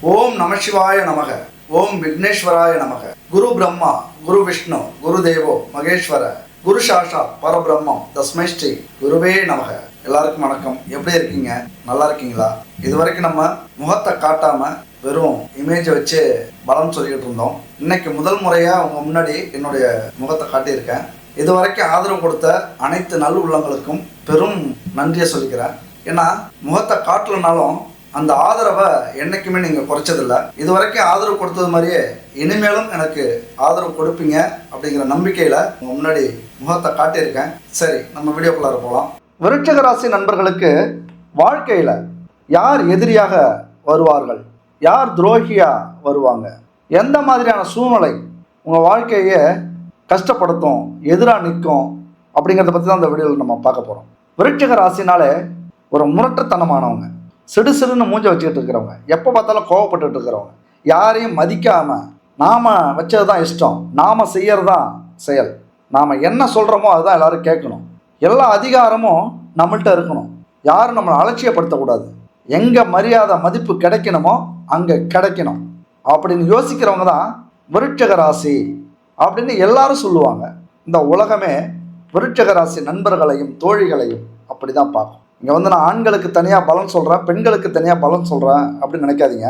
ஓம் நமசிவாய நமக. ஓம் விக்னேஸ்வராய நமக. குரு பிரம்மா குரு விஷ்ணு குரு தேவோ மகேஸ்வர குரு சாஷா பரபிரம்மம் தஸ்மை ஸ்ரீ குருவே நமக. எல்லாருக்கும் வணக்கம். எப்படி இருக்கீங்க? நல்லா இருக்கீங்களா? இது வரைக்கும் நம்ம முகத்தை காட்டாம வெறும் இமேஜை வச்சு பலம் சொல்லிக்கிட்டு இருந்தோம். இன்னைக்கு முதல் முறையாக அவங்க முன்னாடி என்னுடைய முகத்தை காட்டியிருக்கேன். இது வரைக்கும் ஆதரவு கொடுத்த அனைத்து நல் உள்ளங்களுக்கும் பெரும் நன்றியை சொல்லிக்கிறேன். ஏன்னா முகத்தை காட்டலனாலும் அந்த ஆதரவை என்றைக்குமே நீங்கள் குறைச்சதில்ல. இது வரைக்கும் ஆதரவு கொடுத்தது மாதிரியே இனிமேலும் எனக்கு ஆதரவு கொடுப்பீங்க அப்படிங்கிற நம்பிக்கையில் உங்கள் முன்னாடி முகத்தை காட்டியிருக்கேன். சரி நம்ம வீடியோக்குள்ளார போகலாம் விருட்சக ராசி நண்பர்களுக்கு வாழ்க்கையில் யார் எதிரியாக வருவார்கள்? யார் துரோகியாக வருவாங்க? எந்த மாதிரியான சூழ்நிலை உங்கள் வாழ்க்கையை கஷ்டப்படுத்தும் எதிராக நிற்கும் அப்படிங்கிறத பற்றி தான் அந்த வீடியோவில் நம்ம பார்க்க போகிறோம் விருட்சக ராசினாலே ஒரு முரட்டுத்தனமானவங்க. சிடு சிடுன்னு மூஞ்ச வச்சுக்கிட்டு இருக்கிறவங்க. எப்போ பார்த்தாலும் கோவப்பட்டுட்டு இருக்கிறவங்க. யாரையும் மதிக்காமல் நாம் வச்சது தான் இஷ்டம். நாம் செய்யறது தான் செயல். நாம் என்ன சொல்கிறோமோ அதுதான் எல்லாரும் கேட்கணும். எல்லா அதிகாரமும் நம்மள்கிட்ட இருக்கணும். யாரும் நம்மளை அலட்சியப்படுத்தக்கூடாது. எங்கே மரியாதை மதிப்பு கிடைக்கணுமோ அங்கே கிடைக்கணும். அப்படின்னு யோசிக்கிறவங்க தான் விருட்சக ராசி அப்படின்னு எல்லாரும் சொல்லுவாங்க. இந்த உலகமே விருட்சக ராசி நண்பர்களையும் தோழிகளையும் அப்படி தான் பார்க்கும். இங்கே வந்து நான் ஆண்களுக்கு தனியாக பலன் சொல்கிறேன் பெண்களுக்கு தனியாக பலன் சொல்கிறேன் அப்படின்னு நினைக்காதீங்க.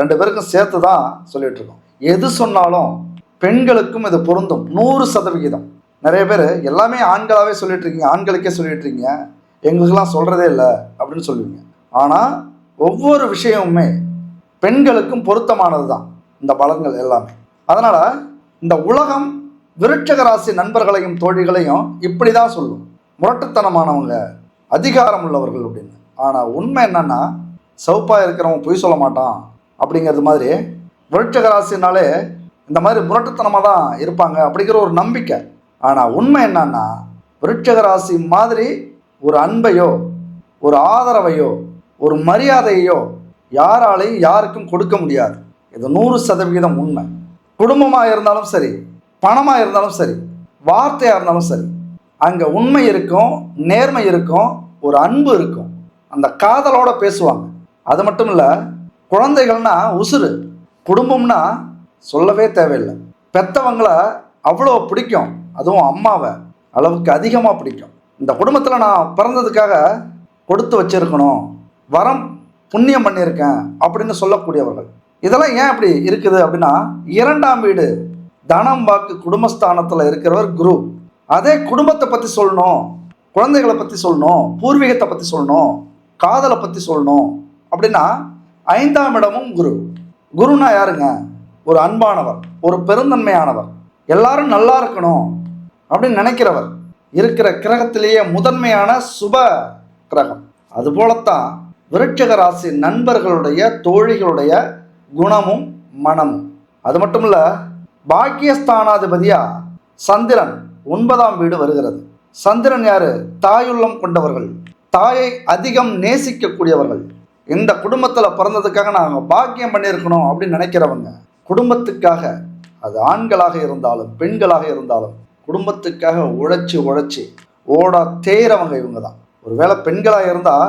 ரெண்டு பேருக்கும் சேர்த்து தான் சொல்லிகிட்ருக்கோம் இருக்கோம் எது சொன்னாலும் பெண்களுக்கும் இது பொருந்தும். நூறு சதவிகிதம். நிறைய பேர் எல்லாமே ஆண்களாகவே சொல்லிட்டு இருக்கீங்க ஆண்களுக்கே சொல்லிட்டு இருக்கீங்க எங்களுக்கெல்லாம் சொல்கிறதே இல்லை அப்படின்னு சொல்லுவீங்க. ஆனால் ஒவ்வொரு விஷயமுமே பெண்களுக்கும் பொருத்தமானது தான் இந்த பலன்கள் எல்லாமே. அதனால் இந்த உலகம் விருட்சக ராசி நண்பர்களையும் தோழிகளையும் இப்படி தான் சொல்லும். முரட்டுத்தனமானவங்க அதிகாரம் உள்ளவர்கள் அப்படின்னு. ஆனால் உண்மை என்னன்னா சவுப்பாக இருக்கிறவன் பொய் சொல்ல மாட்டான் அப்படிங்கிறது மாதிரி விருட்சக ராசினாலே இந்த மாதிரி முரட்டுத்தனமாக தான் இருப்பாங்க அப்படிங்கிற ஒரு நம்பிக்கை. ஆனால் உண்மை என்னன்னா விருட்சக ராசி மாதிரி ஒரு அன்பையோ ஒரு ஆதரவையோ ஒரு மரியாதையோ யாராலையும் யாருக்கும் கொடுக்க முடியாது. இது நூறு சதவிகிதம் உண்மை. குடும்பமாக இருந்தாலும் சரி பணமாக இருந்தாலும் சரி வார்த்தையாக இருந்தாலும் சரி அங்கே உண்மை இருக்கும் நேர்மை இருக்கும் ஒரு அன்பு இருக்கும். அந்த காதலோட பேசுவாங்க. அது மட்டும் இல்லை குழந்தைகள்னா உசுறு. குடும்பம்னா சொல்லவே தேவையில்லை. பெத்தவங்களை அவ்வளோ பிடிக்கும். அதுவும் அம்மாவை அளவுக்கு அதிகமாக பிடிக்கும். இந்த குடும்பத்தில் நான் பிறந்ததுக்காக கொடுத்து வச்சிருக்கணும். வரம் புண்ணியம் பண்ணியிருக்கேன் அப்படின்னு சொல்லக்கூடியவர்கள். இதெல்லாம் ஏன் அப்படி இருக்குது அப்படின்னா இரண்டாம் வீடு தனம் வாக்கு குடும்பஸ்தானத்தில் இருக்கிறவர் குரு. அதே குடும்பத்தை பற்றி சொல்லணும் குழந்தைகளை பற்றி சொல்லணும் பூர்வீகத்தை பற்றி சொல்லணும் காதலை பற்றி சொல்லணும். அப்படின்னா ஐந்தாம் இடமும் குரு. குருனா யாருங்க? ஒரு அன்பானவர் ஒரு பெருந்தன்மையானவர். எல்லாரும் நல்லா இருக்கணும் அப்படின்னு நினைக்கிறவர். இருக்கிற கிரகத்திலேயே முதன்மையான சுப கிரகம். அதுபோலத்தான் விருட்சக ராசி நண்பர்களுடைய தோழிகளுடைய குணமும் மனமும். அது மட்டும் இல்லை பாக்கியஸ்தானாதிபதியா சந்திரன். ஒன்பதாம் வீடு வருகிறது. சந்திரன் யாரு? தாயுள்ளம் கொண்டவர்கள். தாயை அதிகம் நேசிக்கக்கூடியவர்கள். இந்த குடும்பத்தில் பிறந்ததுக்காக நாங்கள் பாக்கியம் பண்ணியிருக்கணும் அப்படின்னு நினைக்கிறவங்க குடும்பத்துக்காக அது ஆண்களாக இருந்தாலும் பெண்களாக இருந்தாலும் குடும்பத்துக்காக உழைச்சி உழைச்சி ஓட தேயிறவங்க இவங்க தான் ஒருவேளை பெண்களாக இருந்தால்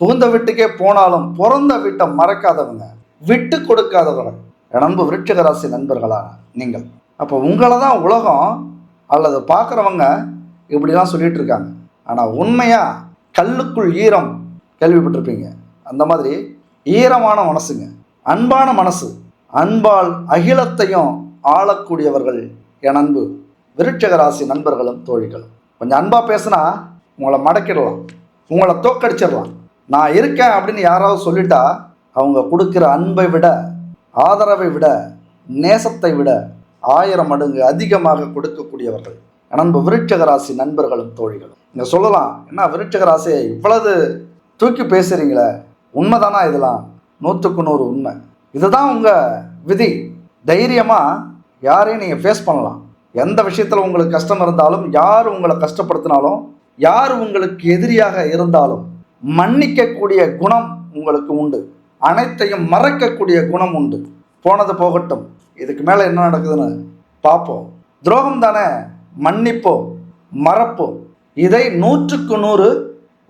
புகுந்த வீட்டுக்கே போனாலும் பிறந்த வீட்டை மறக்காதவங்க விட்டு கொடுக்காதவர்கள் அன்பு விருட்சகராசி நண்பர்களா நீங்கள். அப்போ உங்களை தான் உலகம் அல்லது பார்க்குறவங்க இப்படிலாம் சொல்லிட்டு இருக்காங்க ஆனால் உண்மையாக கல்லுக்குள் ஈரம் கேள்விப்பட்டிருப்பீங்க. அந்த மாதிரி ஈரமான மனசுங்க. அன்பான மனசு. அன்பால் அகிலத்தையும் ஆளக்கூடியவர்கள் என் அன்பு. விருட்சக ராசி நண்பர்களும் தோழிகளும். கொஞ்சம் அன்பாக பேசுனா உங்களை மடக்கிடலாம். உங்களை தோக்கடிச்சிடலாம். நான் இருக்கேன் அப்படின்னு யாராவது சொல்லிட்டா அவங்க கொடுக்குற அன்பை விட ஆதரவை விட நேசத்தை விட ஆயிரம் மடங்கு அதிகமாக கொடுக்கக்கூடியவர்கள். அன்பு விருட்சக ராசி நண்பர்களும் தோழிகளும். நீங்கள் சொல்லலாம் என்ன விருட்சக ராசியை இவ்வளவு தூக்கி பேசுகிறீங்களே உண்மைதானா இதெல்லாம்? நூற்றுக்கு நூறு உண்மை. இதுதான் உங்கள் விதி. தைரியமாக யாரையும் நீங்கள் ஃபேஸ் பண்ணலாம். எந்த விஷயத்தில் உங்களுக்கு கஷ்டம் இருந்தாலும் யார் உங்களை கஷ்டப்படுத்தினாலும் யார் உங்களுக்கு எதிரியாக இருந்தாலும் மன்னிக்கக்கூடிய குணம் உங்களுக்கு உண்டு. அனைத்தையும் மறக்கக்கூடிய குணம் உண்டு. போனது போகட்டும். இதுக்கு மேலே என்ன நடக்குதுன்னு பார்ப்போம். துரோகம் தானே மன்னிப்போம் மறப்போம். இதை நூற்றுக்கு நூறு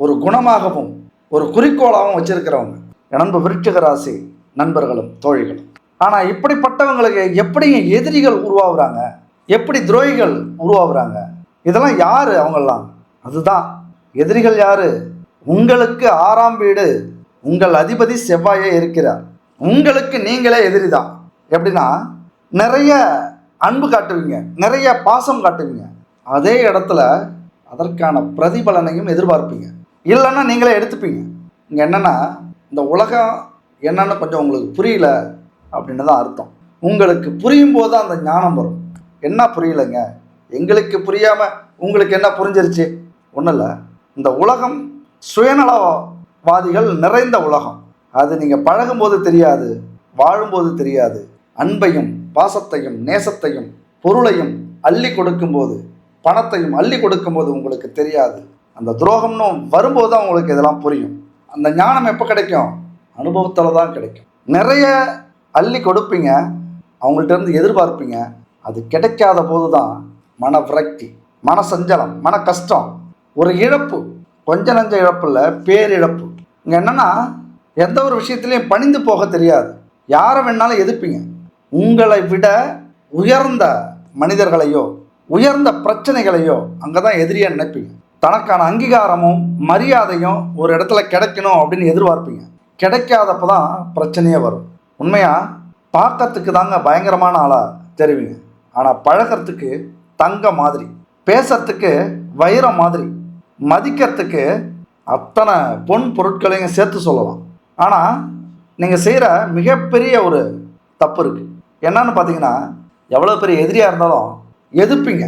ஒரு குணமாகவும் ஒரு குறிக்கோளாகவும் வச்சிருக்கிறவங்க. நண்பு விருட்சிக ராசி நண்பர்களும் தோழிகளும். ஆனால் இப்படிப்பட்டவங்களுக்கு எப்படிங்க எதிரிகள் உருவாகுறாங்க? எப்படி துரோகிகள் உருவாகுறாங்க? இதெல்லாம் யார் அவங்கெல்லாம்? அதுதான். எதிரிகள் யார்? உங்களுக்கு ஆறாம் வீடு உங்கள் அதிபதி செவ்வாயே இருக்கிறார். உங்களுக்கு நீங்களே எதிரி தான் எப்படின்னா நிறைய அன்பு காட்டுவீங்க நிறைய பாசம் காட்டுவீங்க. அதே இடத்துல அதற்கான பிரதிபலனையும் எதிர்பார்ப்பீங்க. இல்லைன்னா நீங்களே எடுத்துப்பீங்க. இங்கே என்னென்னா இந்த உலகம் என்னென்னு கொஞ்சம் உங்களுக்கு புரியல அப்படின்னு தான் அர்த்தம். உங்களுக்கு புரியும் போது தான் அந்த ஞானம் வரும். என்ன புரியலைங்க? எங்களுக்கு புரியாமல் உங்களுக்கு என்ன புரிஞ்சிருச்சு? ஒன்றும் இல்லை. இந்த உலகம் சுயநலவாதிகள் நிறைந்த உலகம். அது நீங்கள் பழகும்போது தெரியாது வாழும்போது தெரியாது. அன்பையும் பாசத்தையும் நேசத்தையும் பொருளையும் அள்ளி கொடுக்கும்போது பணத்தையும் அள்ளி கொடுக்கும்போது உங்களுக்கு தெரியாது. அந்த துரோகம்னு வரும்போது தான் உங்களுக்கு இதெல்லாம் புரியும். அந்த ஞானம் எப்போ கிடைக்கும்? அனுபவத்தில் தான் கிடைக்கும். நிறைய அள்ளி கொடுப்பீங்க. அவங்கள்ட்ட இருந்து எதிர்பார்ப்பீங்க. அது கிடைக்காத போது தான் மன விரக்தி மன சஞ்சலம் மன கஷ்டம். ஒரு இழப்பு கொஞ்ச நஞ்ச இழப்பு இல்லை பேரிழப்பு. இங்கே என்னென்னா எந்த ஒரு விஷயத்துலையும் பணிந்து போக தெரியாது. யாரை வேணாலும் எதிர்ப்பீங்க. உங்களை விட உயர்ந்த மனிதர்களையோ உயர்ந்த பிரச்சனைகளையோ அங்கே தான் எதிரியாக நினைப்பீங்க. தனக்கான அங்கீகாரமும் மரியாதையும் ஒரு இடத்துல கிடைக்கணும் அப்படின்னு எதிர்பார்ப்பீங்க. கிடைக்காதப்ப தான் பிரச்சனையே வரும். உண்மையாக பார்க்கறதுக்கு தாங்க பயங்கரமான ஆளாக தெரிவிங்க. ஆனால் பழகிறதுக்கு தங்க மாதிரி பேசுறதுக்கு வைரம் மாதிரி மதிக்கிறதுக்கு அத்தனை பொன் பொருட்களையும் சேர்த்து சொல்லலாம். ஆனால் நீங்கள் செய்கிற மிகப்பெரிய ஒரு தப்பு இருக்குது என்னன்னு பார்த்தீங்கன்னா எவ்வளோ பெரிய எதிரியாக இருந்தாலும் எதிர்ப்பீங்க.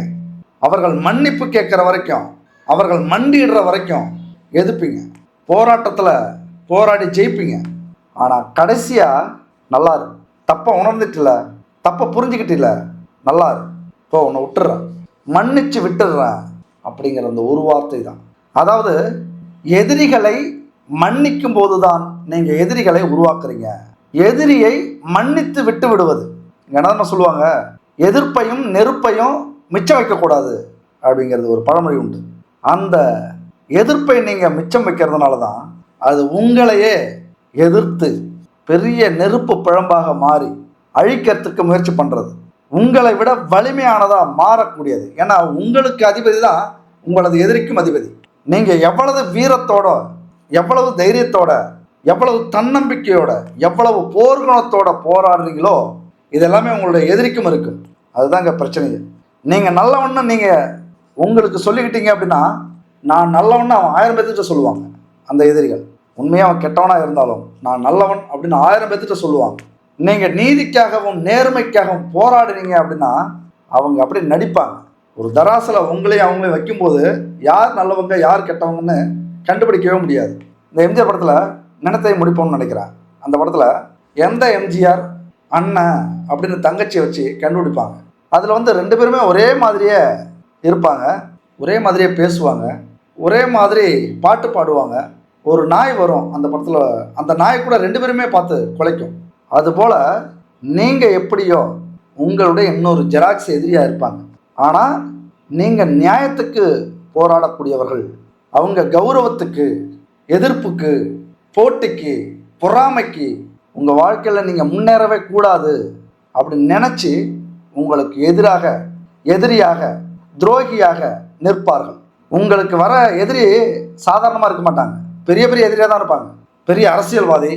அவர்கள் மன்னிப்பு கேட்குற வரைக்கும் அவர்கள் மண்டிடுற வரைக்கும் எதிர்ப்பீங்க. போராட்டத்தில் போராடி ஜெயிப்பீங்க. ஆனால் கடைசியாக நல்லா இரு தப்பை உணர்ந்துட்டில்ல தப்பை புரிஞ்சுக்கிட்டில்ல நல்லா இரு இப்போ உன்னை விட்டுறேன். மன்னிச்சு விட்டுடுறேன் அப்படிங்கிற அந்த ஒரு வார்த்தை தான். அதாவது எதிரிகளை மன்னிக்கும் போது தான் நீங்கள் எதிரிகளை உருவாக்குறீங்க. எதிரியை மன்னித்து விட்டு விடுவது. என்ன சொல்லுவாங்க? எதிர்ப்பையும் நெருப்பையும் மிச்சம் வைக்கக்கூடாது அப்படிங்கிறது ஒரு பழமொழி உண்டு. அந்த எதிர்ப்பை நீங்கள் மிச்சம் வைக்கிறதுனால தான் அது உங்களையே எதிர்த்து பெரிய நெருப்பு பிழம்பாக மாறி அழிக்கிறதுக்கு முயற்சி பண்ணுறது உங்களை விட வலிமையானதாக மாறக்கூடியது. ஏன்னா உங்களுக்கு அதிபதி தான் உங்களது எதிரிக்கும் அதிபதி. நீங்கள் எவ்வளவு வீரத்தோட எவ்வளவு தைரியத்தோட எவ்வளவு தன்னம்பிக்கையோட எவ்வளவு போர்க்குணத்தோட போராடுறீங்களோ இதெல்லாமே உங்களுடைய எதிரிக்கும் இருக்கும். அதுதாங்க பிரச்சனையே. நீங்கள் நல்லவன்னு நீங்கள் உங்களுக்கு சொல்லிக்கிட்டீங்க அப்படின்னா நான் நல்லவன்னு அவன் ஆயிரம் பேர்த்திட்ட சொல்லுவாங்க அந்த எதிரிகள். உண்மையாக அவன் கெட்டவனாக இருந்தாலும் நான் நல்லவன் அப்படின்னு ஆயிரம் பேர்த்திட்ட சொல்லுவாங்க. நீங்கள் நீதிக்காகவும் நேர்மைக்காகவும் போராடுனீங்க அப்படின்னா அவங்க அப்படியே நடிப்பாங்க. ஒரு தராசில் உங்களையும் அவங்களையும் வைக்கும்போது யார் நல்லவங்க யார் கெட்டவங்கன்னு கண்டுபிடிக்கவே முடியாது. இந்த எம்ஜிஆர் படத்தில் நினத்தை முடிப்போம்னு நினைக்கிறேன். அந்த படத்தில் எந்த எம்ஜிஆர் அண்ணன் அப்படின்னு தங்கச்சியை வச்சு கண்டுபிடிப்பாங்க. அதில் வந்து ரெண்டு பேருமே ஒரே மாதிரியே இருப்பாங்க. ஒரே மாதிரியே பேசுவாங்க. ஒரே மாதிரி பாட்டு பாடுவாங்க. ஒரு நாய் வரும் அந்த படத்தில் அந்த நாய் கூட ரெண்டு பேருமே பார்த்து குலைக்கும். அதுபோல் நீங்கள் எப்படியோ உங்களுடைய இன்னொரு ஜெராக்ஸ் எதிரியாக இருப்பாங்க. ஆனால் நீங்கள் நியாயத்துக்கு போராடக்கூடியவர்கள். அவங்க கௌரவத்துக்கு எதிர்ப்புக்கு போட்டிக்கு பொறாமைக்கு உங்கள் வாழ்க்கையில் நீங்கள் முன்னேறவே கூடாது அப்படின்னு நினச்சி உங்களுக்கு எதிராக எதிரியாக துரோகியாக நிற்பார்கள். உங்களுக்கு வர எதிரி சாதாரணமாக இருக்க மாட்டாங்க. பெரிய பெரிய எதிரியாக தான் இருப்பாங்க. பெரிய அரசியல்வாதி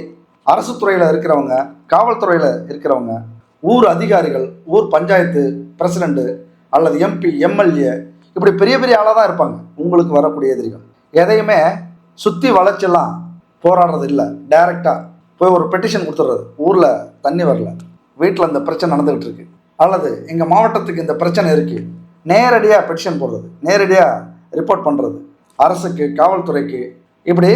அரசு துறையில் இருக்கிறவங்க காவல்துறையில் இருக்கிறவங்க ஊர் அதிகாரிகள் ஊர் பஞ்சாயத்து பிரசிடெண்ட்டு அல்லது எம்பி எம்எல்ஏ இப்படி பெரிய பெரிய ஆளாக தான் இருப்பாங்க. உங்களுக்கு வரக்கூடிய எதிரிகள். எதையுமே சுற்றி வளர்ச்சியெல்லாம் போராடுறது இல்லை. டைரெக்டாக போய் ஒரு பெட்டிஷன் கொடுத்துட்றது. ஊரில் தண்ணி வரல. வீட்டில் இந்த பிரச்சனை நடந்துகிட்டு இருக்கு அல்லது எங்கள் மாவட்டத்துக்கு இந்த பிரச்சனை இருக்குது நேரடியாக பெட்டிஷன் போடுறது. நேரடியாக ரிப்போர்ட் பண்ணுறது அரசுக்கு காவல்துறைக்கு இப்படி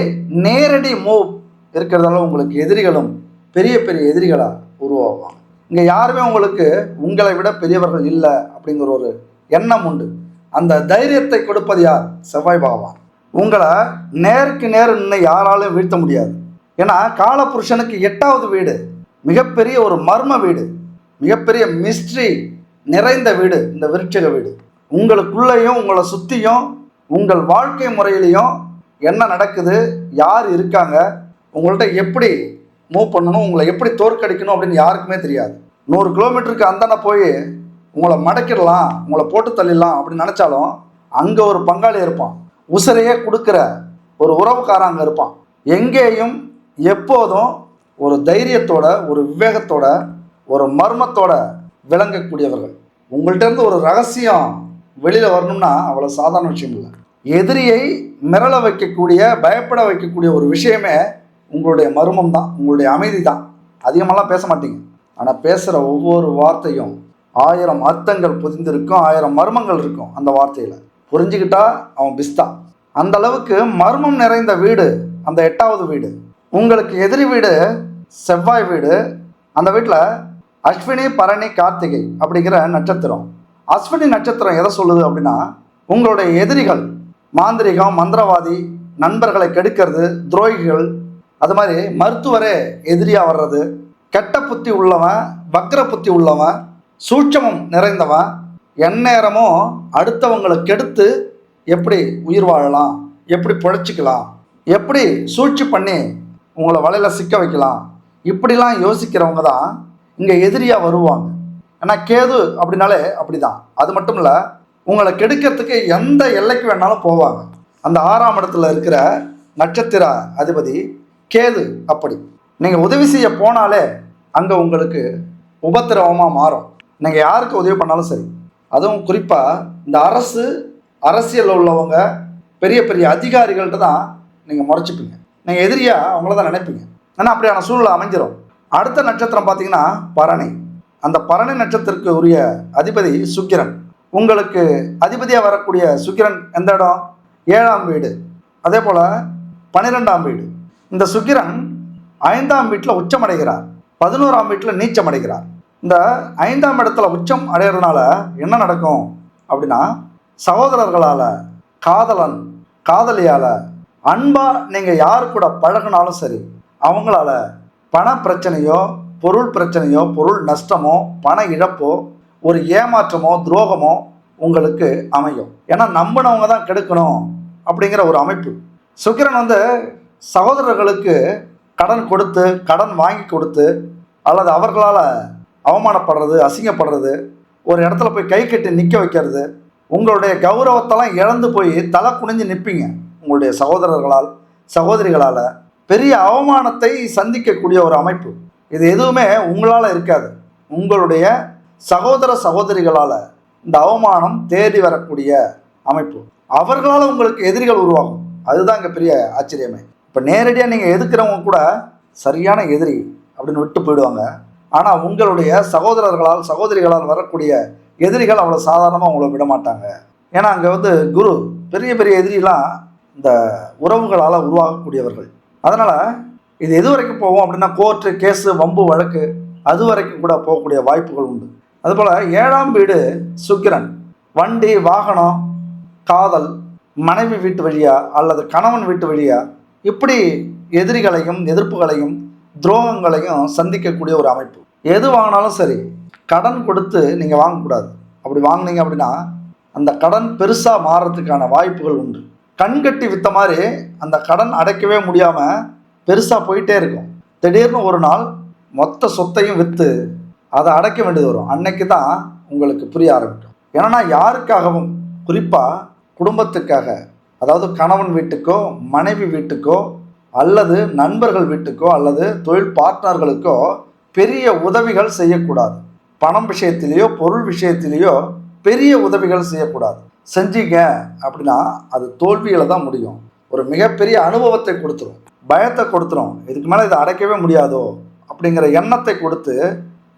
நேரடி மூவ் இருக்கிறதால உங்களுக்கு எதிரிகளும் பெரிய பெரிய எதிரிகளாக உருவாகுவாங்க இங்கே யாருமே உங்களுக்கு உங்களை விட பெரியவர்கள் இல்லை அப்படிங்கிற ஒரு எண்ணம் உண்டு. அந்த தைரியத்தை கொடுப்பது யார்? செவ்வாய் பகவான். உங்களை நேருக்கு நேர் நின்று யாராலும் வீழ்த்த முடியாது. ஏன்னா காலபுருஷனுக்கு எட்டாவது வீடு. மிகப்பெரிய ஒரு மர்ம வீடு. மிகப்பெரிய மிஸ்ட்ரி நிறைந்த வீடு இந்த விருட்சக வீடு. உங்களுக்குள்ளேயும் உங்களை சுற்றியும் உங்கள் வாழ்க்கை முறையிலையும் என்ன நடக்குது யார் இருக்காங்க உங்கள்கிட்ட எப்படி மூவ் பண்ணணும் உங்களை எப்படி தோற்கடிக்கணும் அப்படின்னு யாருக்குமே தெரியாது. நூறு கிலோமீட்டருக்கு அந்தாண்ட போய் உங்களை மடக்கிடலாம் உங்களை போட்டு தள்ளிடலாம் அப்படின்னு நினச்சாலும் அங்கே ஒரு பங்காளி இருப்பான். உசிரையே கொடுக்குற ஒரு உறவுக்காரன் அங்கே இருப்பான். எங்கேயும் எப்போதும் ஒரு தைரியத்தோட ஒரு விவேகத்தோட ஒரு மர்மத்தோட விளங்கக்கூடியவர்கள். உங்கள்கிட்டருந்து ஒரு ரகசியம் வெளியில் வரணும்னா அவ்வளோ சாதாரண விஷயம் இல்லை. எதிரியை மிரள வைக்கக்கூடிய பயப்பட வைக்கக்கூடிய ஒரு விஷயமே உங்களுடைய மர்மம் தான் உங்களுடைய அமைதி தான். அதிகமாகலாம் பேச மாட்டீங்க. ஆனால் பேசுகிற ஒவ்வொரு வார்த்தையும் ஆயிரம் அர்த்தங்கள் புதிந்திருக்கும் ஆயிரம் மர்மங்கள் இருக்கும் அந்த வார்த்தையில். புரிஞ்சுக்கிட்டா அவன் பிஸ்தா. அந்த அளவுக்கு மர்மம் நிறைந்த வீடு அந்த எட்டாவது வீடு. உங்களுக்கு எதிரி வீடு செவ்வாய் வீடு அந்த வீட்டில் அஸ்வினி பரணி கார்த்திகை அப்படிங்கிற நட்சத்திரம். அஸ்வினி நட்சத்திரம் எதை சொல்லுது அப்படின்னா உங்களுடைய எதிரிகள் மாந்திரிகம் மந்திரவாதி நண்பர்களை கெடுக்கிறது துரோகிகள் அது மாதிரி மருத்துவரே எதிரியாக வர்றது கெட்ட புத்தி உள்ளவன் வக்ர புத்தி உள்ளவன் சூட்சமம் நிறைந்தவன் எந்நேரமும் அடுத்தவங்களை கெடுத்து எப்படி உயிர் வாழலாம் எப்படி பிழைச்சிக்கலாம் எப்படி சூழ்ச்சி பண்ணி உங்களை வலையில் சிக்க வைக்கலாம். இப்படிலாம் யோசிக்கிறவங்க தான் இங்கே எதிரியாக வருவாங்க. ஏன்னா கேது அப்படின்னாலே அப்படிதான். அது மட்டும் இல்லை உங்களை கெடுக்கிறதுக்கு எந்த எல்லைக்கு வேணாலும் போவாங்க. அந்த ஆறாம் இடத்துல இருக்கிற நட்சத்திர அதிபதி கேது அப்படி. நீங்கள் உதவி செய்ய போனாலே அங்கே உங்களுக்கு உபத்திரவமாக மாறும். நீங்கள் யாருக்கு உதவி பண்ணாலும் சரி. அதுவும் குறிப்பாக இந்த அரசு அரசியலில் உள்ளவங்க பெரிய பெரிய அதிகாரிகள்கிட்ட தான் நீங்கள் முறைச்சிப்பீங்க. நீங்கள் எதிரியாக அவங்கள தான் நினைப்பீங்க. ஏன்னா அப்படியான சூழ்நிலை அமைஞ்சிரும். அடுத்த நட்சத்திரம் பார்த்தீங்கன்னா பரணி. அந்த பரணி நட்சத்திரத்துக்கு உரிய அதிபதி சுக்கிரன். உங்களுக்கு அதிபதியாக வரக்கூடிய சுக்கிரன் எந்த இடம்? ஏழாம் வீடு. அதே போல் பன்னிரெண்டாம் வீடு. இந்த சுக்கிரன் ஐந்தாம் வீட்டில் உச்சமடைகிறார் பதினோராம் வீட்டில் நீச்சம் அடைகிறார். இந்த ஐந்தாம் இடத்துல உச்சம் அடைகிறதுனால என்ன நடக்கும்? அப்படின்னா சகோதரர்களால் காதலன் காதலியால் அன்பாக நீங்கள் யார் கூட பழகினாலும் சரி அவங்களால பண பிரச்சனையோ பொருள் பிரச்சனையோ பொருள் நஷ்டமோ பண இழப்போ ஒரு ஏமாற்றமோ துரோகமோ உங்களுக்கு அமையும். ஏன்னா நம்பினவங்க தான் கெடுக்கணும் அப்படிங்கிற ஒரு அமைப்பு. சுக்கிரன் வந்து சகோதரர்களுக்கு கடன் கொடுத்து கடன் வாங்கி கொடுத்து அல்லது அவர்களால் அவமானப்படுறது அசிங்கப்படுறது ஒரு இடத்துல போய் கை கட்டி நிற்க வைக்கிறது உங்களுடைய கௌரவத்தெல்லாம் இழந்து போய் தலை குனிஞ்சு நிற்பீங்க உங்களுடைய சகோதரர்களால் சகோதரிகளால் பெரிய அவமானத்தை சந்திக்கக்கூடிய ஒரு அமைப்பு. இது எதுவுமே உங்களால் இருக்காது. உங்களுடைய சகோதர சகோதரிகளால் இந்த அவமானம் தேடி வரக்கூடிய அமைப்பு. அவர்களால் உங்களுக்கு எதிரிகள் உருவாகும். அதுதான் இங்கே பெரிய ஆச்சரியமே. இப்போ நேரடியாக நீங்கள் எதுக்குறவங்க கூட சரியான எதிரி அப்படின்னு விட்டு போயிடுவாங்க. ஆனால் உங்களுடைய சகோதரர்களால் சகோதரிகளால் வரக்கூடிய எதிரிகள் அவ்வளோ சாதாரணமாக உங்களை விட மாட்டாங்க. ஏன்னா அங்கே வந்து குரு பெரிய பெரிய எதிரிலாம் இந்த உறவுகளால் உருவாகக்கூடியவர்கள். அதனால் இது எது வரைக்கும் போவோம் அப்படின்னா கோர்ட்டு கேஸு வம்பு வழக்கு அது வரைக்கும் கூட போகக்கூடிய வாய்ப்புகள் உண்டு. அதுபோல் ஏழாம் வீடு சுக்கிரன். வண்டி வாகனம் காதல் மனைவி வீட்டு வழியா அல்லது கணவன் வீட்டு வழியா இப்படி எதிரிகளையும் எதிர்ப்புகளையும் துரோகங்களையும் சந்திக்கக்கூடிய ஒரு அமைப்பு. எது வாங்கினாலும் சரி கடன் கொடுத்து நீங்கள் வாங்கக்கூடாது. அப்படி வாங்குனீங்க அப்படின்னா அந்த கடன் பெருசாக மாறுறதுக்கான வாய்ப்புகள் உண்டு. கண்கட்டி வித்த மாதிரி அந்த கடன் அடைக்கவே முடியாமல் பெருசாக போயிட்டே இருக்கும். திடீர்னு ஒரு நாள் மொத்த சொத்தையும் விற்று அதை அடைக்க வேண்டியது வரும். அன்னைக்கு தான் உங்களுக்கு புரிய ஆரம்பிக்கும். ஏன்னா யாருக்காகவும் குறிப்பாக குடும்பத்துக்காக அதாவது கணவன் வீட்டுக்கோ மனைவி வீட்டுக்கோ அல்லது நண்பர்கள் வீட்டுக்கோ அல்லது தொழில் பார்ட்னர்களுக்கோ பெரிய உதவிகள் செய்யக்கூடாது. பணம் விஷயத்திலேயோ பொருள் விஷயத்திலேயோ பெரிய உதவிகள் செய்யக்கூடாது. செஞ்சீங்க அப்படின்னா அது தோல்வியில் தான் முடியும். ஒரு மிகப்பெரிய அனுபவத்தை கொடுத்துரும். பயத்தை கொடுத்துரும். இதுக்கு மேலே இதை அடைக்கவே முடியாதோ? அப்படிங்கிற எண்ணத்தை கொடுத்து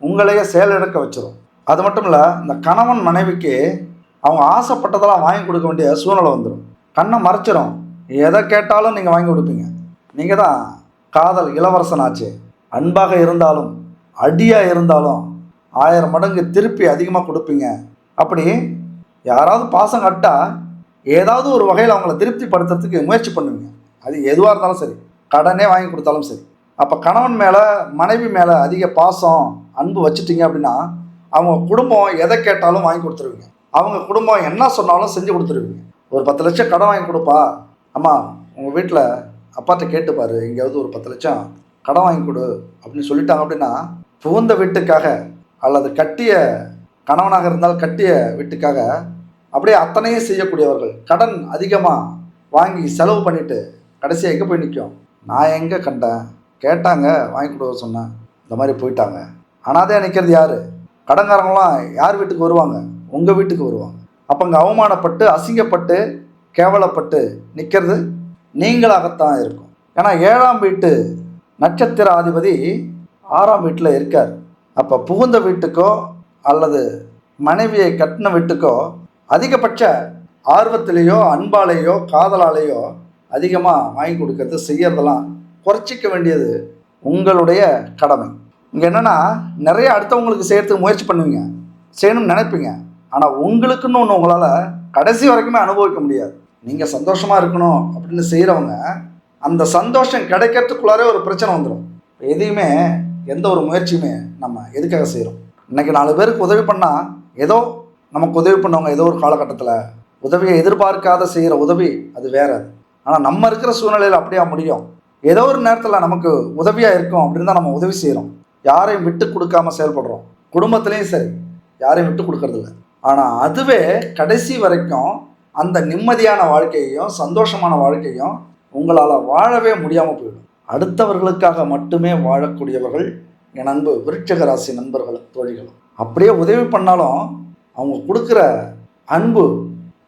உங்களையே செயலிழக்க வச்சிடும் அது மட்டும் இல்லை இந்த கணவன் மனைவிக்கு அவங்க ஆசைப்பட்டதெல்லாம் வாங்கி கொடுக்க வேண்டிய சூழ்நிலை வந்துடும் கண்ணை மறைச்சிடும் எதை கேட்டாலும் நீங்கள் வாங்கி கொடுப்பீங்க. நீங்கள் தான் காதல் இளவரசனாச்சு. அன்பாக இருந்தாலும் அடியாக இருந்தாலும் ஆயிரம் மடங்கு திருப்பி அதிகமாக கொடுப்பீங்க. அப்படி யாராவது பாசம் கட்டா ஏதாவது ஒரு வகையில் அவங்கள திருப்திப்படுத்துறதுக்கு முயற்சி பண்ணுவீங்க அது எதுவாக இருந்தாலும் சரி. கடனே வாங்கி கொடுத்தாலும் சரி. அப்போ கணவன் மேலே மனைவி மேலே அதிக பாசம் அன்பு வச்சுட்டீங்க அப்படின்னா அவங்க குடும்பம் எதை கேட்டாலும் வாங்கி கொடுத்துருவீங்க. அவங்க குடும்பம் என்ன சொன்னாலும் செஞ்சு கொடுத்துருவீங்க. ஒரு பத்து லட்சம் கடன் வாங்கி கொடுப்பா. அம்மா உங்கள் வீட்டில் அப்பாட்ட கேட்டுப்பாரு எங்கேயாவது ஒரு பத்து லட்சம் கடன் வாங்கி கொடு அப்படின்னு சொல்லிட்டாங்க அப்படின்னா புகுந்த வீட்டுக்காக அல்லது கட்டிய கணவனாக இருந்தால் கட்டிய வீட்டுக்காக அப்படியே அத்தனையும் செய்யக்கூடியவர்கள். கடன் அதிகமாக வாங்கி செலவு பண்ணிட்டு கடைசியாக எங்கே போய் நிற்கும் நான் எங்கே கண்டேன்? கேட்டாங்க வாங்கி கொடுக்க சொன்னேன். இந்த மாதிரி போயிட்டாங்க. அனாதையாக நிற்கிறது யார்? கடங்காரங்களாம் யார் வீட்டுக்கு வருவாங்க? உங்கள் வீட்டுக்கு வருவாங்க. அப்போ அங்கே அவமானப்பட்டு அசிங்கப்பட்டு கேவலப்பட்டு நிற்கிறது நீங்களாகத்தான் இருக்கும். ஏன்னா ஏழாம் வீட்டு நட்சத்திர அதிபதி ஆறாம் வீட்டில் இருக்கார். அப்போ புகுந்த வீட்டுக்கோ அல்லது மனைவியை கட்டின வீட்டுக்கோ அதிகபட்ச ஆர்வத்திலேயோ அன்பாலேயோ காதலாலேயோ அதிகமாக வாங்கி கொடுக்கறது செய்யறதெல்லாம் குறைச்சிக்க வேண்டியது உங்களுடைய கடமை. இங்கே என்னென்னா நிறைய அடுத்தவங்களுக்கு செய்கிறதுக்கு முயற்சி பண்ணுவீங்க. செய்யணும்னு நினைப்பீங்க. ஆனால் உங்களுக்குன்னு ஒன்று உங்களால் கடைசி வரைக்குமே அனுபவிக்க முடியாது. நீங்கள் சந்தோஷமாக இருக்கணும் அப்படின்னு செய்கிறவங்க அந்த சந்தோஷம் கிடைக்கிறதுக்குள்ளாரே ஒரு பிரச்சனை வந்துடும் எதையுமே எந்த ஒரு முயற்சியுமே நம்ம எதுக்காக செய்கிறோம் இன்னைக்கு நாலு பேருக்கு உதவி பண்ணால் ஏதோ நமக்கு உதவி பண்ணவங்க ஏதோ ஒரு காலகட்டத்தில் உதவியை எதிர்பார்க்காத செய்கிற உதவி அது வேற அது. ஆனால் நம்ம இருக்கிற சூழ்நிலையில் அப்படியா முடியும்? ஏதோ ஒரு நேரத்தில் நமக்கு உதவியாக இருக்கும் அப்படின்னு தான் நம்ம உதவி செய்கிறோம் யாரையும் விட்டு கொடுக்காம செயல்படுறோம். குடும்பத்துலேயும் சரி யாரையும் விட்டு கொடுக்கறதில்ல ஆனால் அதுவே கடைசி வரைக்கும் அந்த நிம்மதியான வாழ்க்கையையும் சந்தோஷமான வாழ்க்கையும் உங்களால் வாழவே முடியாமல் போயிடும். அடுத்தவர்களுக்காக மட்டுமே வாழக்கூடியவர்கள் என் அன்பு விருட்சக ராசி நண்பர்கள் தோழிகளும். அப்படியே உதவி பண்ணாலும் அவங்க கொடுக்குற அன்பு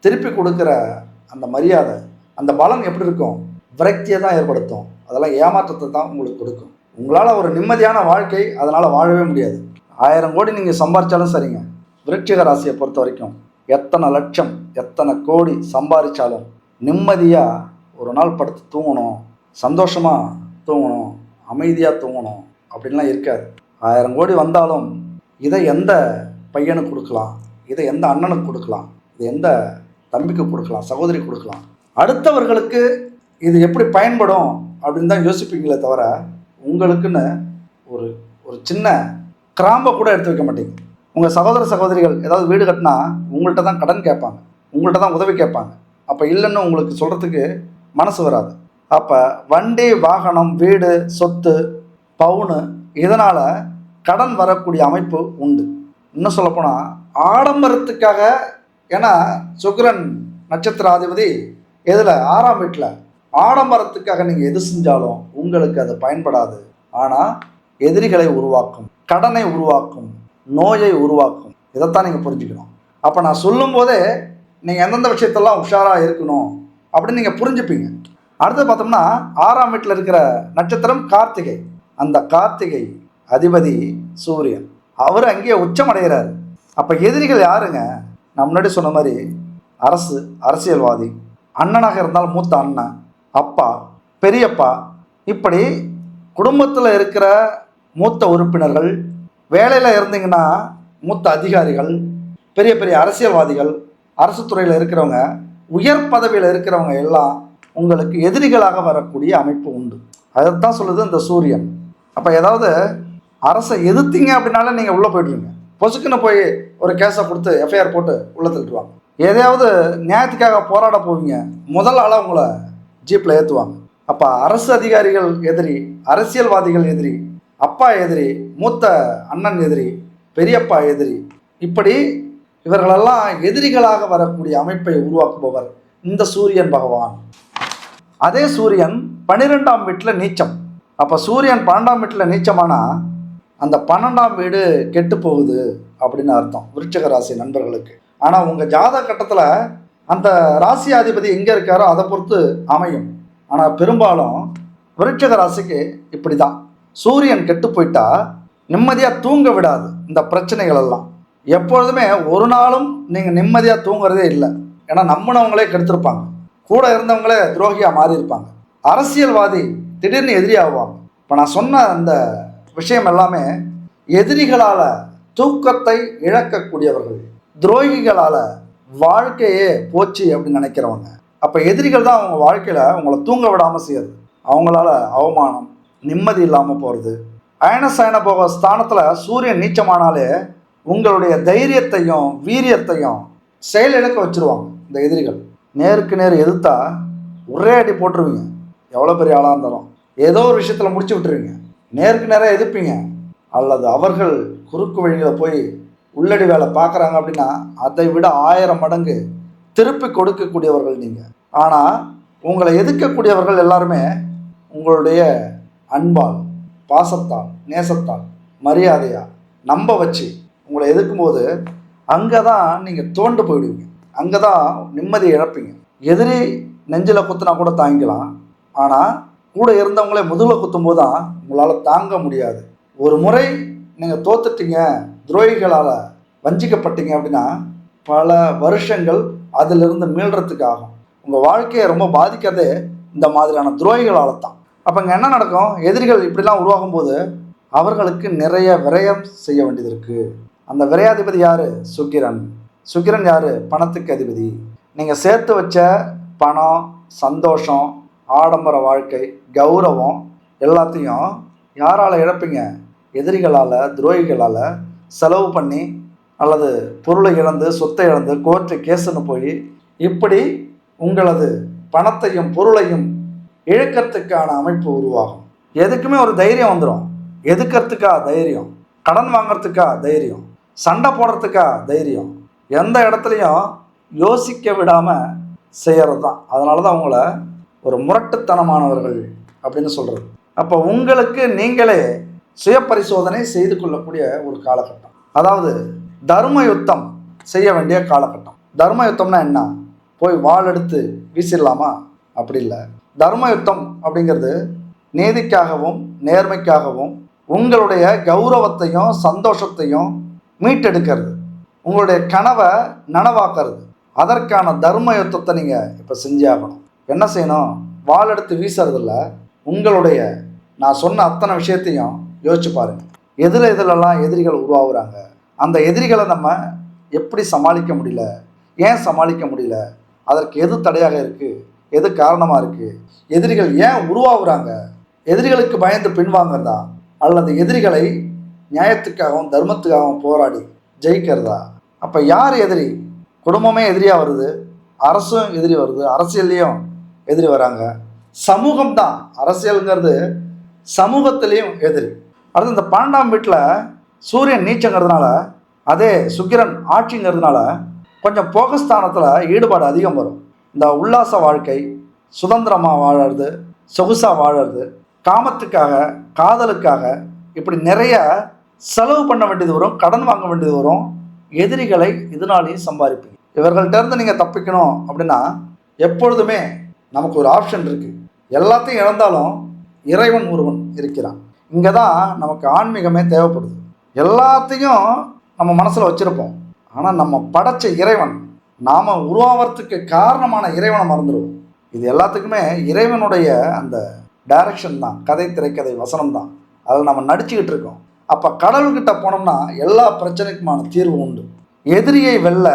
திருப்பி கொடுக்குற அந்த மரியாதை அந்த பலன் எப்படி இருக்கும்? விரக்தியை தான் ஏற்படுத்தும். அதெல்லாம் ஏமாற்றத்தை தான் உங்களுக்கு கொடுக்கும். உங்களால் ஒரு நிம்மதியான வாழ்க்கை அதனால் வாழவே முடியாது. ஆயிரம் கோடி நீங்கள் சம்பாரித்தாலும் சரிங்க. விருட்சிக ராசியை பொறுத்த வரைக்கும் எத்தனை லட்சம் எத்தனை கோடி சம்பாதிச்சாலும் நிம்மதியாக ஒரு நாள் படுத்து தூங்கணும். சந்தோஷமாக தூங்கணும். அமைதியாக தூங்கணும். அப்படின்லாம் இருக்காது. ஆயிரம் கோடி வந்தாலும் இதை எந்த பையனுக்கு கொடுக்கலாம்? இதை எந்த அண்ணனுக்கு கொடுக்கலாம்? இது எந்த தம்பிக்கு கொடுக்கலாம்? சகோதரி கொடுக்கலாம்? அடுத்தவர்களுக்கு இது எப்படி பயன்படும் அப்படின்னு தான் யோசிப்பீங்களே தவிர உங்களுக்குன்னு ஒரு ஒரு சின்ன கிராம்பை கூட எடுத்து வைக்க மாட்டீங்க. உங்கள் சகோதர சகோதரிகள் ஏதாவது வீடு கட்டினா உங்கள்கிட்ட தான் கடன் கேட்பாங்க. உங்கள்கிட்ட தான் உதவி கேட்பாங்க. அப்போ இல்லைன்னு உங்களுக்கு சொல்கிறதுக்கு மனசு வராது. அப்போ வண்டி வாகனம் வீடு சொத்து பவுனு இதனால் கடன் வரக்கூடிய அமைப்பு உண்டு. இன்னும் சொல்லப்போனால் ஆடம்பரத்துக்காக ஏன்னா சுக்கிரன் நட்சத்திராதிபதி எதில்? ஆறாம் வீட்டில் ஆடம்பரத்துக்காக நீங்கள் எது செஞ்சாலும் உங்களுக்கு அது பயன்படாது. ஆனால் எதிரிகளை உருவாக்கும் கடனை உருவாக்கும் நோயை உருவாக்கும். இதைத்தான் நீங்கள் புரிஞ்சுக்கணும். அப்போ நான் சொல்லும்போதே நீங்கள் எந்தெந்த விஷயத்தெல்லாம் உஷாராக இருக்கணும் அப்படின்னு நீங்கள் புரிஞ்சுப்பீங்க. அடுத்து பார்த்தோம்னா ஆறாம் வீட்டில் இருக்கிற நட்சத்திரம் கார்த்திகை. அந்த கார்த்திகை அதிபதி சூரியன். அவர் அங்கேயே உச்சமடைகிறார். அப்போ எதிரிகள் யாருங்க? நான் முன்னாடி சொன்ன மாதிரி அரசு அரசியல்வாதி அண்ணனாக இருந்தால் மூத்த அண்ணன் அப்பா பெரியப்பா இப்படி குடும்பத்தில் இருக்கிற மூத்த உறுப்பினர்கள் வேலையில் இருந்தீங்கன்னா மூத்த அதிகாரிகள் பெரிய பெரிய அரசியல்வாதிகள் அரசு துறையில் இருக்கிறவங்க உயர் பதவியில் இருக்கிறவங்க எல்லாம் உங்களுக்கு எதிரிகளாக வரக்கூடிய அமைப்பு உண்டு. அதைத்தான் சொல்லுது இந்த சூரியன். அப்போ ஏதாவது அரசை எதிர்த்தீங்க அப்படின்னால நீங்கள் உள்ளே போயிடுவீங்க. பொசுக்குன்னு போய் ஒரு கேஸை கொடுத்து எஃப்ஐஆர் போட்டு உள்ளே தள்ளிடுவாங்க எதையாவது நியாயத்துக்காக போராட போவீங்க. முதல் ஆளாக உங்களை ஜீப்பில் ஏற்றுவாங்க அப்போ அரசு அதிகாரிகள் எதிரி அரசியல்வாதிகள் எதிரி அப்பா எதிரி மூத்த அண்ணன் எதிரி பெரியப்பா எதிரி இப்படி இவர்களெல்லாம் எதிரிகளாக வரக்கூடிய அமைப்பை உருவாக்குபவர் இந்த சூரியன் பகவான். அதே சூரியன் பன்னிரெண்டாம் வீட்டில் நீச்சம். அப்போ சூரியன் பன்னெண்டாம் வீட்டில் நீச்சமானால் அந்த பன்னெண்டாம் வீடு கெட்டு போகுது அப்படின்னு அர்த்தம் விருட்சக ராசி நண்பர்களுக்கு. ஆனால் உங்கள் ஜாதக கட்டத்தில் அந்த ராசி அதிபதி எங்கே இருக்காரோ அதை பொறுத்து அமையும். ஆனால் பெரும்பாலும் விருட்சக ராசிக்கு இப்படி தான் சூரியன் கெட்டு போயிட்டா நிம்மதியாக தூங்க விடாது இந்த பிரச்சனைகள் எல்லாம். எப்பொழுதுமே ஒரு நாளும் நீங்கள் நிம்மதியாக தூங்குறதே இல்லை. ஏன்னா நம்பினவங்களே கெடுத்திருப்பாங்க. கூட இருந்தவங்களே துரோகியாக மாறி இருப்பாங்க அரசியல்வாதி திடீர்னு எதிரியாகுவாங்க இப்போ நான் சொன்ன அந்த விஷயம் எல்லாமே எதிரிகளால் தூக்கத்தை இழக்கக்கூடியவர்கள் துரோகிகளால் வாழ்க்கையே போச்சு அப்படின்னு நினைக்கிறவங்க. அப்போ எதிரிகள் தான் அவங்க வாழ்க்கையில் அவங்கள தூங்க விடாமல் செய்யுது. அவங்களால அவமானம் நிம்மதி இல்லாமல் போகிறது அயனசயன போக ஸ்தானத்தில் சூரியன் நீச்சமானாலே உங்களுடைய தைரியத்தையும் வீரியத்தையும் செயலிழக்க வச்சிருவாங்க இந்த எதிரிகள். நேருக்கு நேர் எதிர்த்தா ஒரே அடி போட்டுருவீங்க. எவ்வளோ பெரிய ஆளாக இருந்தாலும். ஏதோ ஒரு விஷயத்தில் முடிச்சு விட்டுருவீங்க. நேருக்கு நேராக எதிர்ப்பீங்க. அல்லது அவர்கள் குறுக்கு வழியில் போய் உள்ளடி வேலை பார்க்குறாங்க அப்படின்னா அதை விட ஆயிரம் மடங்கு திருப்பி கொடுக்கக்கூடியவர்கள் நீங்கள் ஆனால் உங்களை எதிர்க்கக்கூடியவர்கள் எல்லாருமே உங்களுடைய அன்பால் பாசத்தால் நேசத்தால் மரியாதையாக நம்ப வச்சு உங்களை எதிர்க்கும்போது அங்கே தான் நீங்கள் தோண்டு போயிடுவீங்க. அங்கே தான் நிம்மதியை இழப்பீங்க. எதிரி நெஞ்சில் குத்துனா கூட தாங்கிக்கலாம். ஆனால் கூட இருந்தவங்களே முதுகில் குத்தும்போது தான் உங்களால் தாங்க முடியாது. ஒரு முறை நீங்கள் தோத்துட்டீங்க துரோகிகளால் வஞ்சிக்கப்பட்டீங்க அப்படின்னா பல வருஷங்கள் அதிலிருந்து மீள்றதுக்காகும் உங்கள் வாழ்க்கையை ரொம்ப பாதிக்கிறதே இந்த மாதிரியான துரோகிகளால் தான். அப்போ இங்கே என்ன நடக்கும்? எதிரிகள் இப்படிலாம் உருவாகும் போது அவர்களுக்கு நிறைய விரயம் செய்ய வேண்டியது இருக்குது அந்த விரையாதிபதி யார்? சுக்கிரன். சுக்கிரன் யார்? பணத்துக்கு அதிபதி. நீங்கள் சேர்த்து வச்ச பணம் சந்தோஷம் ஆடம்பர வாழ்க்கை கௌரவம் எல்லாத்தையும் யாரால் இழப்பீங்க? எதிரிகளால் துரோகிகளால் செலவு பண்ணி அல்லது பொருளை இழந்து சொத்தை இழந்து கோர்ட்டு கேஸுன்னு போய் இப்படி உங்களது பணத்தையும் பொருளையும் இழக்கிறதுக்கான அமைப்பு உருவாகும். எதுக்குமே ஒரு தைரியம் வந்துடும் எதுக்கிறதுக்கா தைரியம்? கடன் வாங்குறதுக்கா தைரியம்? சண்டை போடுறதுக்கா தைரியம்? எந்த இடத்துலையும் யோசிக்க விடாமல் செய்கிறது தான் அதனால தான் அவங்கள ஒரு முரட்டுத்தனமானவர்கள் அப்படின்னு சொல்கிறது அப்போ உங்களுக்கு நீங்களே சுய பரிசோதனை செய்து கொள்ளக்கூடிய ஒரு காலகட்டம். அதாவது தர்ம யுத்தம் செய்ய வேண்டிய காலகட்டம். தர்ம யுத்தம்னா என்ன? போய் வாள் எடுத்து வீசிடலாமா? அப்படி இல்லை. தர்ம யுத்தம் அப்படிங்கிறது நீதிக்காகவும் நேர்மைக்காகவும் உங்களுடைய கௌரவத்தையும் சந்தோஷத்தையும் மீட்டெடுக்கிறது. உங்களுடைய கனவை நனவாக்குறது. அதற்கான தர்ம யுத்தத்தை நீங்கள் இப்போ செஞ்சாகணும் என்ன செய்யணும்? வாள் எடுத்து வீசுறதில்ல. உங்களுடைய நான் சொன்ன அத்தனை விஷயத்தையும் யோசிச்சு பாருங்க. எதில் எதிலெல்லாம் எதிரிகள் உருவாகுறாங்க? அந்த எதிரிகளை நம்ம எப்படி சமாளிக்க முடியல? ஏன் சமாளிக்க முடியல? அதற்கு எது தடையாக இருக்குது எது காரணமாக இருக்குது எதிரிகள் ஏன் உருவாகுறாங்க? எதிரிகளுக்கு பயந்து பின்வாங்கிறதா? அல்லது எதிரிகளை நியாயத்துக்காகவும் தர்மத்துக்காகவும் போராடி ஜெயிக்கிறதா? அப்போ யார் எதிரி? குடும்பமே எதிரியாக வருது. அரசும் எதிரி வருது. அரசியல்லையும் எதிரி வராங்க. சமூகம் தான் அரசியலுங்கிறது சமூகத்திலையும் எதிரி. அடுத்து இந்த பன்னெண்டாம் வீட்டில் சூரியன் நீச்சங்கிறதுனால அதே சுக்கிரன் ஆட்சிங்கிறதுனால கொஞ்சம் போகஸ்தானத்தில் ஈடுபாடு அதிகம் வரும். இந்த உல்லாச வாழ்க்கை சுதந்திரமாக வாழறது சொகுசாக வாழறது காமத்துக்காக காதலுக்காக இப்படி நிறைய செலவு பண்ண வேண்டியது வரும் கடன் வாங்க வேண்டியது வரும். எதிரிகளை இதனாலையும் சம்பாதிப்பீங்க. இவர்கள்ட்ட இருந்து நீங்கள் தப்பிக்கணும் அப்படின்னா எப்பொழுதுமே நமக்கு ஒரு ஆப்ஷன் இருக்குது எல்லாத்தையும் இழந்தாலும் இறைவன் ஒருவன் இருக்கிறான். இங்கே தான் நமக்கு ஆன்மீகமே தேவைப்படுது. எல்லாத்தையும் நம்ம மனசில் வச்சுருப்போம். ஆனால் நம்ம படைச்ச இறைவன் நாம் உருவாகிறதுக்கு காரணமான இறைவனை மறந்துடுவோம். இது எல்லாத்துக்குமே இறைவனுடைய அந்த டைரக்ஷன் தான். கதை திரைக்கதை வசனம் தான். அதில் நம்ம நடிச்சுக்கிட்டு இருக்கோம். அப்போ கடவுள்கிட்ட போனோம்னா எல்லா பிரச்சனைக்குமான தீர்வு உண்டு. எதிரியை வெல்ல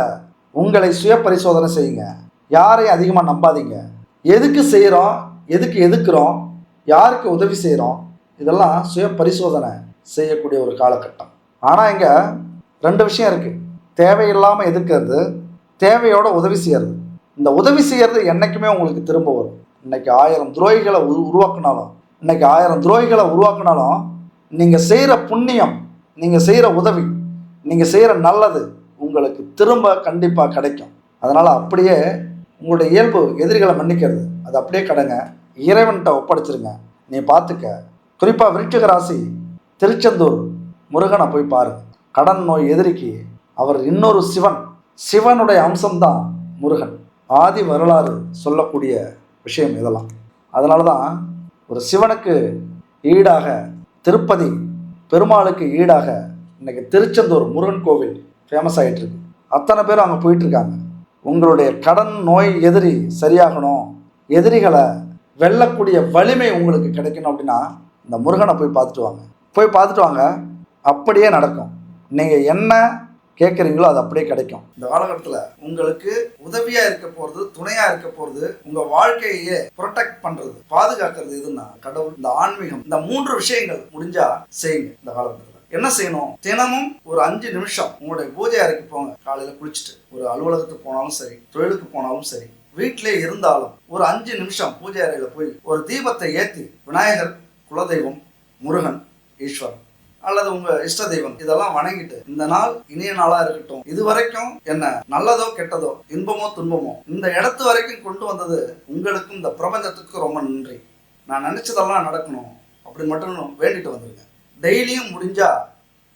உங்களை சுய பரிசோதனை செய்யுங்க. யாரையும் அதிகமாக நம்பாதீங்க. எதுக்கு செய்கிறோம் எதுக்கு எதுக்குறோம்? யாருக்கு உதவி செய்கிறோம் இதெல்லாம் சுய பரிசோதனை செய்யக்கூடிய ஒரு காலகட்டம். ஆனால் இங்கே ரெண்டு விஷயம் இருக்குது தேவையில்லாமல் எதிர்க்கிறது தேவையோட உதவி செய்கிறது இந்த உதவி செய்கிறது என்றைக்குமே உங்களுக்கு திரும்ப வரும். இன்னைக்கு ஆயிரம் துரோகிகளை உரு உருவாக்குனாலும் இன்னைக்கு ஆயிரம் துரோகிகளை உருவாக்குனாலும் நீங்கள் செய்கிற புண்ணியம் நீங்கள் செய்கிற உதவி நீங்கள் செய்கிற நல்லது உங்களுக்கு திரும்ப கண்டிப்பாக கிடைக்கும். அதனால் அப்படியே உங்களுடைய இயல்பு எதிரிகளை மன்னிக்கிறது. அது அப்படியே கடங்க. இறைவன்கிட்ட ஒப்படைச்சிருங்க. நீ பார்த்துக்க. குறிப்பாக விருட்சிக ராசி திருச்செந்தூர் முருகனை போய் பாரு கடன் நோய் எதிரிக்கு அவர் இன்னொரு சிவன். சிவனுடைய அம்சம்தான் முருகன். ஆதி வரலாறு சொல்லக்கூடிய விஷயம் இதெல்லாம். அதனால தான் ஒரு சிவனுக்கு ஈடாக திருப்பதி பெருமாளுக்கு ஈடாக இன்றைக்கி திருச்செந்தூர் முருகன் கோவில் ஃபேமஸ் ஆகிட்டுருக்கு அத்தனை பேரும் அங்கே போயிட்டுருக்காங்க. உங்களுடைய கடன் நோய் எதிரி சரியாகணும் எதிரிகளை வெல்லக்கூடிய வலிமை உங்களுக்கு கிடைக்கணும் அப்படின்னா இந்த முருகனை போய் பார்த்துட்டு வாங்க. போய் பார்த்துட்டு வாங்க அப்படியே நடக்கும். நீங்கள் என்ன கேட்குறீங்களோ அது அப்படியே கிடைக்கும். இந்த காலகட்டத்தில் உங்களுக்கு உதவியாக இருக்க போகிறது துணையாக இருக்க போகிறது உங்கள் வாழ்க்கையே ப்ரொடெக்ட் பண்ணுறது பாதுகாக்கிறது எதுன்னா கடவுள் இந்த ஆன்மீகம் இந்த மூன்று விஷயங்கள் முடிஞ்சால் செய்யுங்க இந்த காலகட்டத்தில். என்ன செய்யணும்? தினமும் ஒரு அஞ்சு நிமிஷம் உங்களுடைய பூஜை அறைக்கு போங்க. காலையில் குளிச்சுட்டு ஒரு அலுவலகத்துக்கு போனாலும் சரி தொழிலுக்கு போனாலும் சரி வீட்டிலே இருந்தாலும் ஒரு அஞ்சு நிமிஷம் பூஜை அறையில் போய் ஒரு தீபத்தை ஏற்றி விநாயகர் குலதெய்வம் முருகன் ஈஸ்வரன் அல்லது உங்க இஷ்ட தெய்வம் இதெல்லாம் வணங்கிட்டு இந்த நாள் இனிய நாளா இருக்கட்டும். இது வரைக்கும் என்ன நல்லதோ கெட்டதோ இன்பமோ துன்பமோ இந்த இடத்து வரைக்கும் கொண்டு வந்தது உங்களுக்கும் இந்த பிரபஞ்சத்துக்கும் ரொம்ப நன்றி. நான் நினைச்சதெல்லாம் நடக்கணும். அப்படி மட்டும் வேண்டிட்டு வந்துருங்க. டெய்லியும் முடிஞ்சா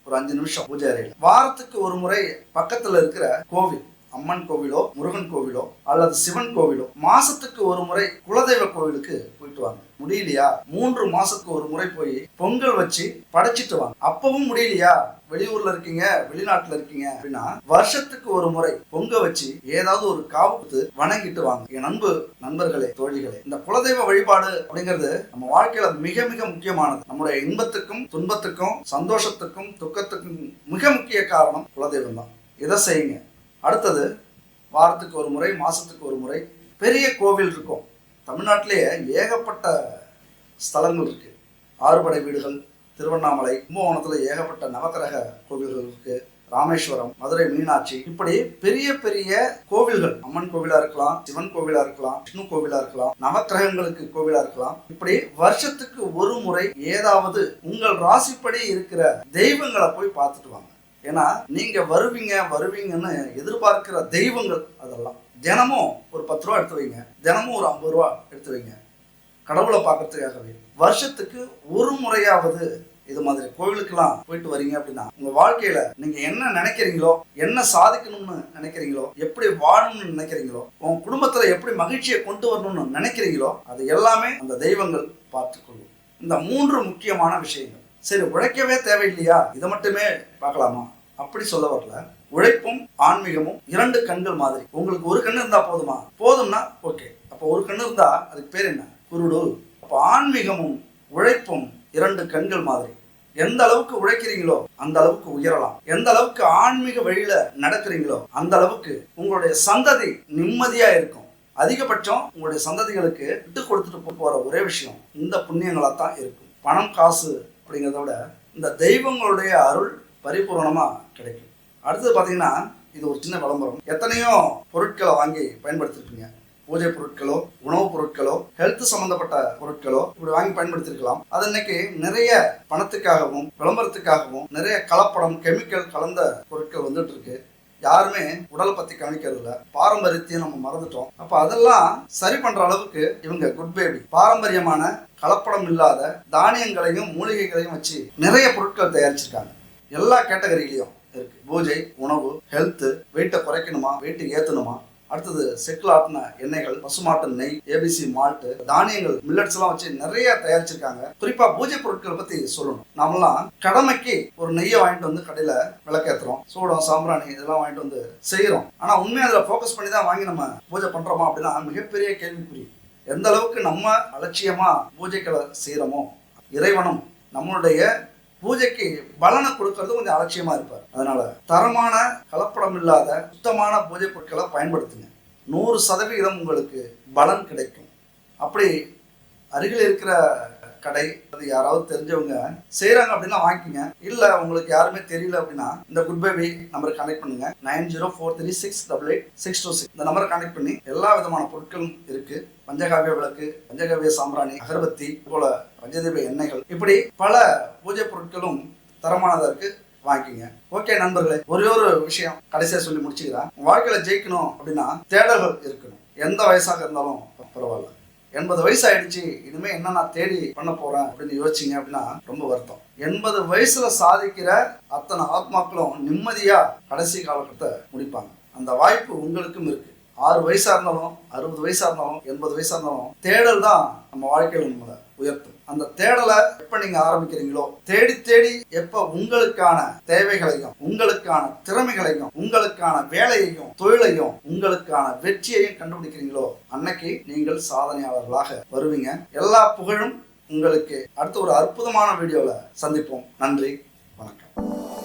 ஒரு அஞ்சு நிமிஷம் பூஜை அறையில். வாரத்துக்கு ஒரு முறை பக்கத்துல இருக்கிற கோவில் அம்மன் கோவிலோ முருகன் கோவிலோ அல்லது சிவன் கோவிலோ மாசத்துக்கு ஒரு முறை குலதெய்வ கோவிலுக்கு போயிட்டு வாங்க. முடியலையா? மூன்று மாசத்துக்கு ஒரு முறை போய் பொங்கல் வச்சு படைச்சிட்டு வாங்க. அப்பவும் முடியலையா? வெளியூர்ல இருக்கீங்க வெளிநாட்டுல இருக்கீங்க அப்படின்னா வருஷத்துக்கு ஒரு முறை பொங்க வச்சு ஏதாவது ஒரு காவு கொடுத்து வணங்கிட்டு வாங்க. என் நண்பு நண்பர்களே தோழிகளே இந்த குலதெய்வ வழிபாடு அப்படிங்கிறது நம்ம வாழ்க்கையில மிக மிக முக்கியமானது. நம்முடைய இன்பத்துக்கும் துன்பத்துக்கும் சந்தோஷத்துக்கும் துக்கத்துக்கும் மிக முக்கிய காரணம் குலதெய்வம் தான். இதை செய்யுங்க? அடுத்தது வாரத்துக்கு ஒரு முறை மாசத்துக்கு ஒரு முறை பெரிய கோவில் இருக்கும். தமிழ்நாட்டிலேயே ஏகப்பட்ட ஸ்தலங்கள் இருக்கு. ஆறுபடை வீடுகள் திருவண்ணாமலை கும்பகோணத்தில் ஏகப்பட்ட நவக்கிரக கோவில்கள் இருக்குது ராமேஸ்வரம் மதுரை மீனாட்சி. இப்படி பெரிய பெரிய கோவில்கள். அம்மன் கோவிலா இருக்கலாம் சிவன் கோவிலா இருக்கலாம் விஷ்ணு கோவிலா இருக்கலாம் நவக்கிரகங்களுக்கு கோவிலா இருக்கலாம். இப்படி வருஷத்துக்கு ஒரு முறை ஏதாவது உங்கள் ராசிப்படி இருக்கிற தெய்வங்களை போய் பார்த்துட்டு வாங்க. ஏன்னா நீங்க வருவீங்க வருவீங்கன்னு எதிர்பார்க்கிற தெய்வங்கள் அதெல்லாம். தினமும் ஒரு பத்து ரூபா எடுத்து வைங்க. தினமும் ஒரு ஐம்பது ரூபா எடுத்து வைங்க. கடவுளை பார்க்கறதுக்காகவே. வருஷத்துக்கு ஒரு முறையாவது இது மாதிரி கோவிலுக்கெல்லாம் போயிட்டு வரீங்க அப்படின்னா உங்க வாழ்க்கையில நீங்க என்ன நினைக்கிறீங்களோ என்ன சாதிக்கணும்னு நினைக்கிறீங்களோ எப்படி வாழணும்னு நினைக்கிறீங்களோ உங்க குடும்பத்துல எப்படி மகிழ்ச்சியை கொண்டு வரணும்னு நினைக்கிறீங்களோ அது எல்லாமே அந்த தெய்வங்கள் பார்த்துக்கொள்ளும். இந்த மூன்று முக்கியமான விஷயங்கள். சரி உழைக்கவே தேவையில்லையா? இதை மட்டுமே பார்க்கலாமா? அப்படி சொல்ல வரல. உழைப்பும் ஆன்மீகமும் இரண்டு கண்கள் மாதிரி. உங்களுக்கு ஒரு கண்ணு இருந்தா போதுமா? போதும்னா ஓகே அப்போ ஒரு கண்ணு இருந்தா அதுக்கு பேர் என்ன? குருடு அப்போ ஆன்மீகமும் உழைப்பும் இரண்டு கண்கள் மாதிரி. எந்த அளவுக்கு உழைக்கிறீங்களோ அந்த அளவுக்கு உயரலாம். எந்த அளவுக்கு ஆன்மீக வழியில நடக்கிறீங்களோ அந்த அளவுக்கு உங்களுடைய சந்ததி நிம்மதியா இருக்கும். அதிகபட்சம் உங்களுடைய சந்ததிகளுக்கு விட்டு கொடுத்துட்டு போற ஒரே விஷயம் இந்த புண்ணியங்களா தான் இருக்கும். பணம் காசு அப்படிங்கிறத விட இந்த தெய்வங்களுடைய அருள் பரிபூர்ணமா கிடைக்கும். அடுத்தது பார்த்தீங்கன்னா இது ஒரு சின்ன விளம்பரம். எத்தனையோ பொருட்களை வாங்கி பயன்படுத்திருப்பீங்க. பூஜை பொருட்களோ உணவுப் பொருட்களோ ஹெல்த் சம்பந்தப்பட்ட பொருட்களோ இப்படி வாங்கி பயன்படுத்திருக்கலாம். அது இன்னைக்கு நிறைய பணத்துக்காகவும் விளம்பரத்துக்காகவும் நிறைய கலப்படம் கெமிக்கல் கலந்த பொருட்கள் வந்துட்டு இருக்கு யாருமே உடலை பத்தி கவனிக்கிறது இல்ல. பாரம்பரியத்தையும் நம்ம மறந்துட்டோம். அப்ப அதெல்லாம் சரி பண்ற அளவுக்கு இவங்க குட் பேபி பாரம்பரியமான கலப்படம் இல்லாத தானியங்களையும் மூலிகைகளையும் வச்சு நிறைய பொருட்கள் தயாரிச்சிருக்காங்க. எல்லா கேட்டகரியிலையும் இருக்கு. பூஜை உணவு ஹெல்த் வெயிட்டை குறைக்கணுமா வெயிட்டை ஏத்தணுமா? அடுத்தது செக்கில் ஆட்டின எண்ணெய்கள் பசுமாட்டு நெய் ஏபிசி மால்ட்டு தானியங்கள் மில்லட்ஸ் எல்லாம் வச்சு நிறைய தயாரிச்சிருக்காங்க. குறிப்பா பூஜை பொருட்களை பத்தி சொல்லணும். நாமெல்லாம் கடமைக்கு ஒரு நெய்யை வாங்கிட்டு வந்து கடையில விளக்கேத்துறோம். சூடம் சாம்பிராணி இதெல்லாம் வாங்கிட்டு வந்து செய்யறோம் ஆனா உண்மையை அதுல ஃபோக்கஸ் பண்ணி தான் வாங்கி நம்ம பூஜை பண்றோமா அப்படின்னா மிகப்பெரிய கேள்விக்குறி. எந்த அளவுக்கு நம்ம அலட்சியமா பூஜைகளை செய்யறோமோ இறைவனும் நம்மளுடைய பூஜைக்கு பலனை கொடுக்கறது கொஞ்சம் அலட்சியமா இருப்பார். அதனால தரமான கலப்படம் இல்லாத சுத்தமான பூஜை பொருட்களை பயன்படுத்துங்க. நூறு சதவிகிதம் உங்களுக்கு பலன் கிடைக்கும். அப்படி அருகில் இருக்கிற கடை அது யாராவது தெரிஞ்சவங்க செய்கிறாங்க அப்படின்னா வாங்கிக்கோங்க. இல்ல உங்களுக்கு யாருமே தெரியல அப்படின்னா இந்த குட் பேபி நம்பருக்கு கனெக்ட் பண்ணுங்க. Nine zero four three six double eight six two six. இந்த நம்பரை கனெக்ட் பண்ணி எல்லா விதமான பொருட்களும் இருக்கு. பஞ்சகாவிய விளக்கு பஞ்சகாவிய சாம்பிராணி அகர்பத்தி போல பஞ்சதீப எண்ணெய்கள். இப்படி பல பூஜை பொருட்களும் தரமானதா இருக்கு. வாங்கிக்கோங்க. ஓகே நண்பர்களே ஒரே ஒரு விஷயம் கடைசியா சொல்லி முடிச்சுக்கிறேன். வாழ்க்கையில் வாழ்க்கையில ஜெயிக்கணும் அப்படின்னா தேடல்கள் இருக்கணும். எந்த வயசாக இருந்தாலும் பரவாயில்ல. எண்பது வயசு ஆயிடுச்சு இனிமே என்ன நான் தேடி பண்ண போறேன் அப்படின்னு யோசிச்சீங்க அப்படின்னா ரொம்ப வருத்தம். எண்பது வயசுல சாதிக்கிற அத்தனை ஆத்மாக்களும் நிம்மதியா கடைசி காலகட்டத்தை முடிப்பாங்க. அந்த வாய்ப்பு உங்களுக்கும் இருக்கு. ஆறு வயசா இருந்தாலும் அறுபது வயசா இருந்தாலும் எண்பது வயசா இருந்தாலும் தேடல் தான் நம்ம வாழ்க்கையில நம்மளை உயர்த்தும். அந்த தேடலை எப்ப நீங்க ஆரம்பிக்கிறீங்களோ தேடி தேடி எப்ப உங்களுக்கான தேவைகளையும் உங்களுக்கான திறமைகளையும் உங்களுக்கான வேலையையும் தொழிலையும் உங்களுக்கான வெற்றியையும் கண்டுபிடிக்கிறீங்களோ அன்னைக்கு நீங்கள் சாதனையாளர்களாக வருவீங்க. எல்லா புகழும் உங்களுக்கு. அடுத்த ஒரு அற்புதமான வீடியோவில் சந்திப்போம். நன்றி. வணக்கம்.